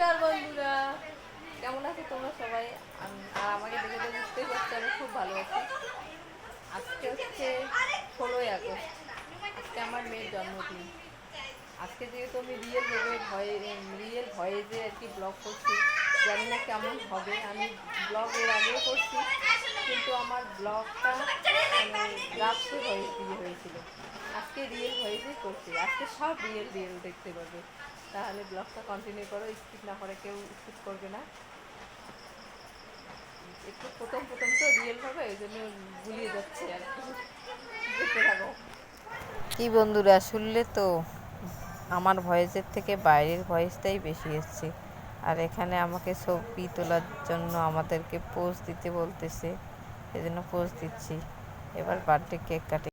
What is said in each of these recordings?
নমস্কার বন্ধুরা। কেমন আছো তোমরা সবাই? আর আমাকে দেখে তো বুঝতেই পারছ আমি খুব ভালো আছি। আজকে হচ্ছে ষোলোই আগস্ট। আজকে আমার মেয়ের জন্মদিন। আজকে যেহেতু আমি রিয়েল ভেবে ভয়ে রিয়েল ভয়েসে আর কি ব্লগ করছি, জানি না কেমন হবে। আমি ব্লগ এর আগেও করছি, কিন্তু আমার ব্লগটা মানে ভয়েস দিয়ে হয়েছিল। আজকে রিয়েল ভয়েসই করছি। আজকে সব রিয়েল রিয়েল দেখতে পাবে। তাহলে ব্লগটা কন্টিনিউ করো স্কিপ না করে কেউ স্কিপ করবে না। একটু প্রথম প্রথম তো রিয়েল হবে ওই জন্য গুলিয়ে যাচ্ছে আর দেখতে থাকো। কি বন্ধুরা, শুনলে তো? আমার ভয়েসের থেকে বাইরের ভয়েসটাই বেশি এসছে। আর এখানে আমাকে ছবি তোলার জন্য আমাদেরকে পোজ দিতে বলতেছে এই জন্য দিচ্ছি। এবার বার্থডে কেক কাটে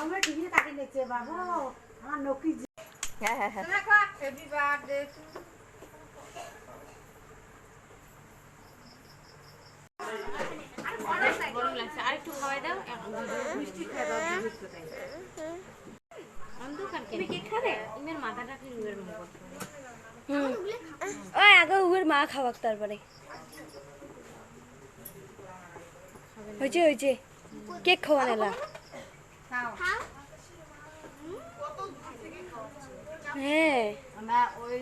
আমরা নিচ্ছে বাবু। আমার নকি হ্যাঁ হ্যাঁ হ্যাঁ। হ্যাপি বার্থডে মিষ্টি খেয়ে দাও জিজ্ঞেস করে ওই আগে উবের মা খাওয়াক তারপরে। হয়েছে হয়েছে কেক খাওয়া নেলা হ্যাঁ। ওই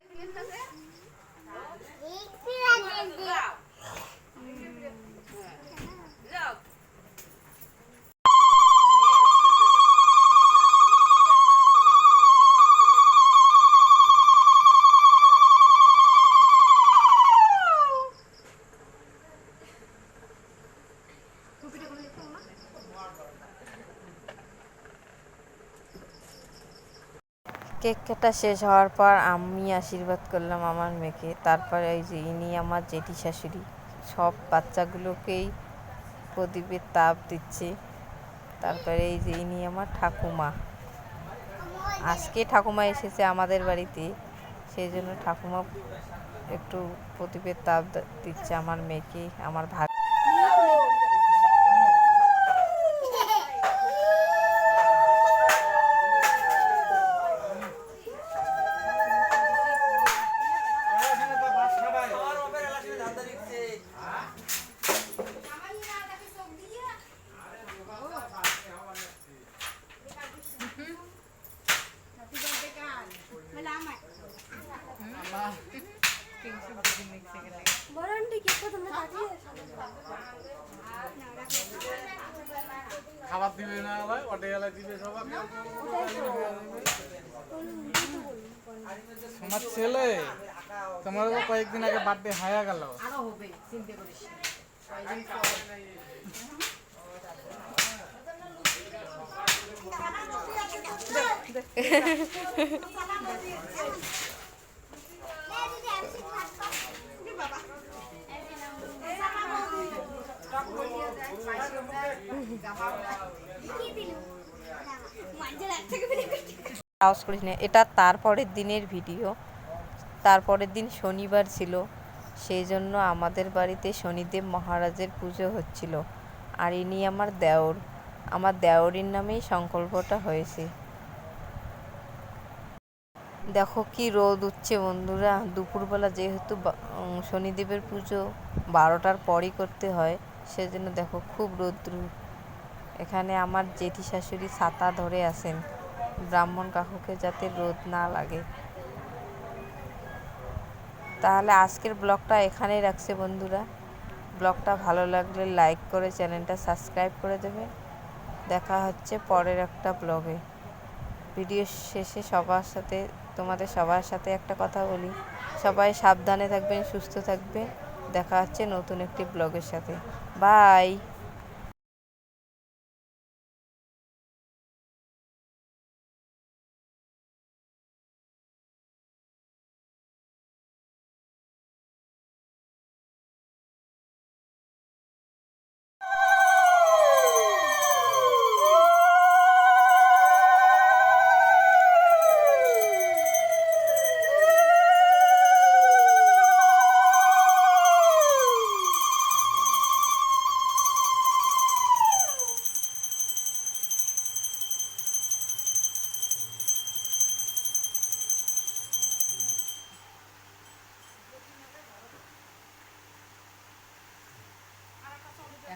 কেক কাটা শেষ হওয়ার পর আমি আশীর্বাদ করলাম আমার মেয়েকে। তারপরে এই যে ইনি আমার জেঠি শাশুড়ি, সব বাচ্চাগুলোকেই প্রদীপের তাপ দিচ্ছে। তারপরে এই যে ইনি আমার ঠাকুমা। আজকে ঠাকুমা এসেছে আমাদের বাড়িতে, সেই জন্য ঠাকুমা একটু প্রদীপের তাপ দিচ্ছে আমার মেয়েকে, আমার ভাগ বড় আন্টি কেক তোমরা কাটিয়ে খাবার দিবে না ভাই অটে গেলে দিবে সবাই তোমার ছেলে তোমার তো কয়েকদিন আগে বার্থডে হায়া গেল। আরও হবে চিন্তা করিস না। আওয়াজ করিস না এটা তারপরের দিনের ভিডিও। তারপরের দিন শনিবার ছিল। সেই জন্য আমাদের বাড়িতে শনিদেব মহারাজের পুজো হচ্ছিল। আর ইনি আমার দেওর। আমার দেওরের নামেই সংকল্পটা হয়েছে। দেখো কি রোদ উঠছে বন্ধুরা। দুপুরবেলা যেহেতু শনিদেবের পুজো বারোটার পরই করতে হয়। সেজন্য দেখো খুব রৌদ্র। এখানে আমার জেঠি শাশুড়ি ছাতা ধরে আছেন। ব্রাহ্মণ কাকুকে যাতে রোদ না লাগে। তাহলে আজকের ব্লগটা এখানেই রাখছে বন্ধুরা। ব্লগটা ভালো লাগলে লাইক করে চ্যানেলটা সাবস্ক্রাইব করে দেবে। দেখা হচ্ছে পরের একটা ব্লগে। ভিডিও শেষে সবার সাথে, তোমাদের সবার সাথে একটা কথা বলি। সবাই সাবধানে থাকবেন, সুস্থ থাকবে দেখা হচ্ছে নতুন একটি ব্লগের সাথে। বাই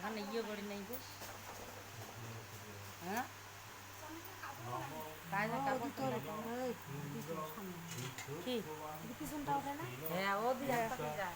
ওখানে ইয়ে করি নাই গো হ্যাঁ হ্যাঁ ও দিয়ে যায়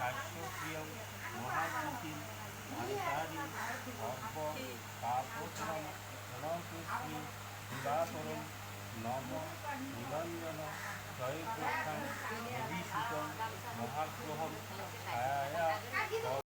কাশ্যপ্রিয়ম মহাভূতি ভান্তারি অর্প পাপোত্তম নতুষ্মি দিবাকরম নম নিরঞ্জন জয়প্রক্ষাং বিভীষিতম মহাগ্রহম ছায়া